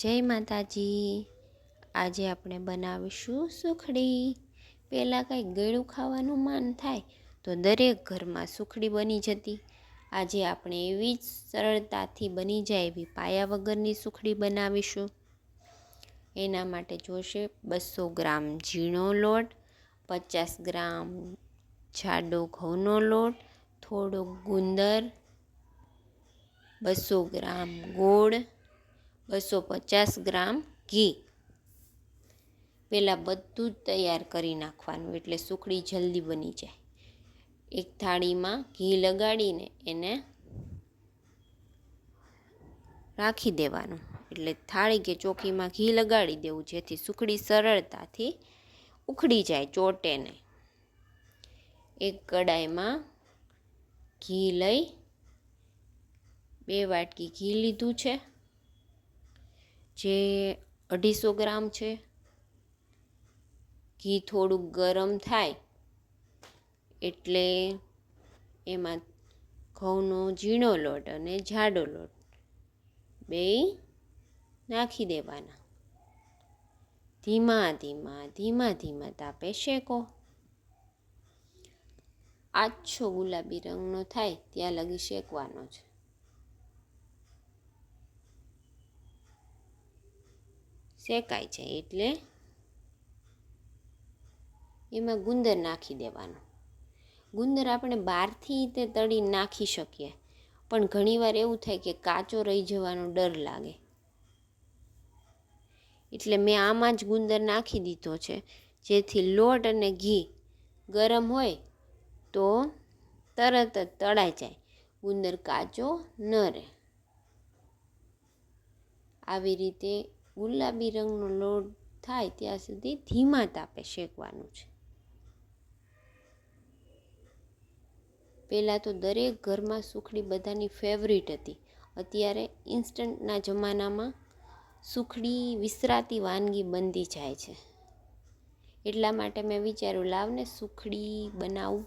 જય માતાજી. આજે આપણે બનાવીશું સુખડી. પહેલાં કંઈ ગળ્યું ખાવાનું મન થાય તો દરેક ઘરમાં સુખડી બની જતી. આજે આપણે એવી જ સરળતાથી બની જાય એવી પાયા વગરની સુખડી બનાવીશું. એના માટે જોશે બસો ગ્રામ ઝીણો લોટ, પચાસ ગ્રામ જાડો ઘઉંનો લોટ થોડો ગુંદર, બસો ગ્રામ ગોળ બસો પચાસ ગ્રામ ઘી. પહેલાં બધું જ તૈયાર કરી નાખવાનું એટલે સુખડી જલ્દી બની જાય. એક થાળીમાં ઘી લગાડીને એને રાખી દેવાનું. એટલે થાળી કે ચોકીમાં ઘી લગાડી દેવું, જેથી સુખડી સરળતાથી ઉખડી જાય, ચોટે નહીં. એક કડાઈમાં ઘી લઈ બે વાટકી ઘી લીધું છે. જે અઢીસો ગ્રામ છે, ઘી થોડુંક ગરમ થાય એટલે એમાં ઘઉંનો ઝીણો લોટ અને જાડો લોટ બે નાખી દેવાના. ધીમા ધીમા ધીમા ધીમા તાપે શેકો. આછો ગુલાબી રંગનો થાય, ત્યાં લગી શેકવાનો છે. શેકાય છે એટલે એમાં ગુંદર નાખી દેવાનું. ગુંદર આપણે બહારથી તે તળી નાખી શકીએ. પણ ઘણીવાર એવું થાય કે કાચો રહી જવાનો ડર લાગે. એટલે મેં આમાં જ ગુંદર નાખી દીધો છે. જેથી લોટ અને ઘી ગરમ હોય તો તરત જ તળાઈ જાય. ગુંદર કાચો ન રહે. આવી રીતે ગુલાબી રંગનો લોટ થાય ત્યાં સુધી ધીમા તાપે શેકવાનું છે. પહેલાં તો દરેક ઘરમાં સુખડી બધાની ફેવરિટ હતી. અત્યારે ઇન્સ્ટન્ટના જમાનામાં સુખડી વિસરાતી વાનગી બનતી જાય છે. એટલા માટે મેં વિચાર્યું લાવને સુખડી બનાવું.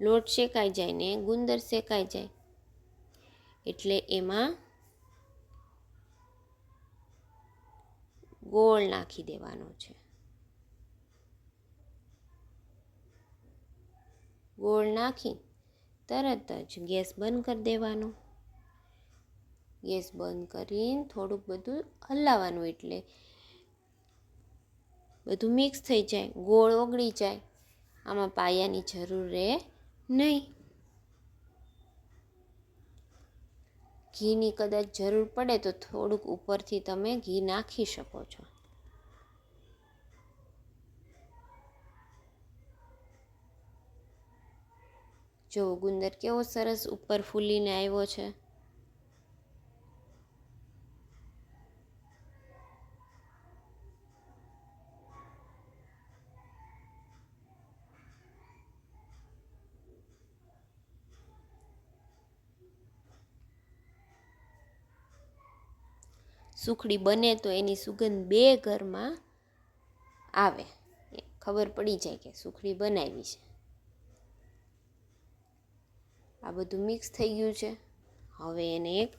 લોટ શેકાઈ જાય ને ગુંદર શેકાઈ જાય. એટલે એમાં ગોળ નાખી દેવાનો છે. ગોળ નાખી તરત જ ગેસ બંધ કરી દેવાનો. ગેસ બંધ કરીને થોડુંક બધું હલાવવાનું એટલે બધું મિક્સ થઈ જાય, ગોળ ઓગળી જાય. આમાં પાયાની જરૂર રહે નહીં. ઘીની કદાચ જરૂર પડે તો થોડુંક ઉપરથી તમે ઘી નાખી શકો છો. જો ગુંદર કેવો સરસ ઉપર ફૂલીને આવ્યો છે. સુખડી બને તો એની સુગંધ બે ઘરમાં આવે. ખબર પડી જાય કે સુખડી બનાવી છે. આ બધું મિક્સ થઈ ગયું છે. હવે એને એક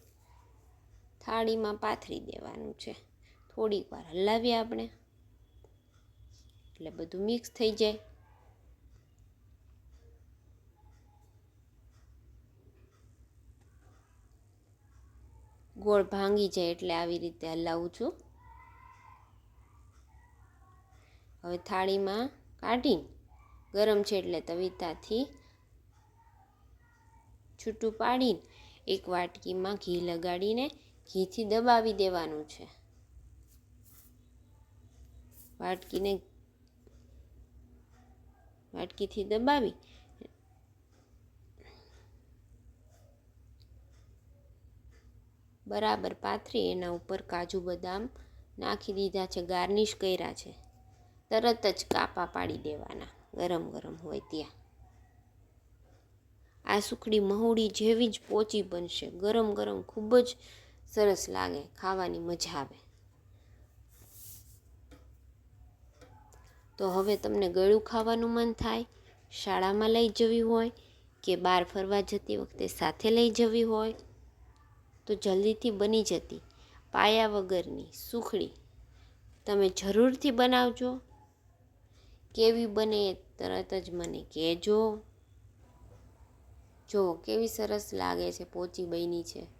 થાળીમાં પાથરી દેવાનું છે. થોડીક વાર હલાવીએ આપણે. એટલે બધું મિક્સ થઈ જાય. ગોળ ભાંગી જાય એટલે આવી રીતે હલાવું છું. હવે થાળીમાં કાઢી ગરમ છે એટલે તવીતાથી છૂટું પાડીને એક વાટકીમાં ઘી લગાડીને ઘીથી દબાવી દેવાનું છે. વાટકીને વાટકીથી દબાવી બરાબર પાથરી એના ઉપર કાજુ બદામ નાખી દીધા છે, ગાર્નિશ કર્યા છે. તરત જ કાપા પાડી દેવાના, ગરમ ગરમ હોય ત્યાં. આ સુખડી મહુડી જેવી જ પોચી બનશે, ગરમ ગરમ ખૂબ જ સરસ લાગે, ખાવાની મજા આવે. તો હવે તમને ગળું ખાવાનું મન થાય, શાળામાં લઈ જવી હોય કે બહાર ફરવા જતી વખતે સાથે લઈ જવી હોય? તો જલ્દીથી બની જતી. પાયા વગરની સુખડી તમે જરૂરથી બનાવજો. કેવી બને તરત જ મને કહેજો. જો કેવી સરસ લાગે છે પોચી બની છે.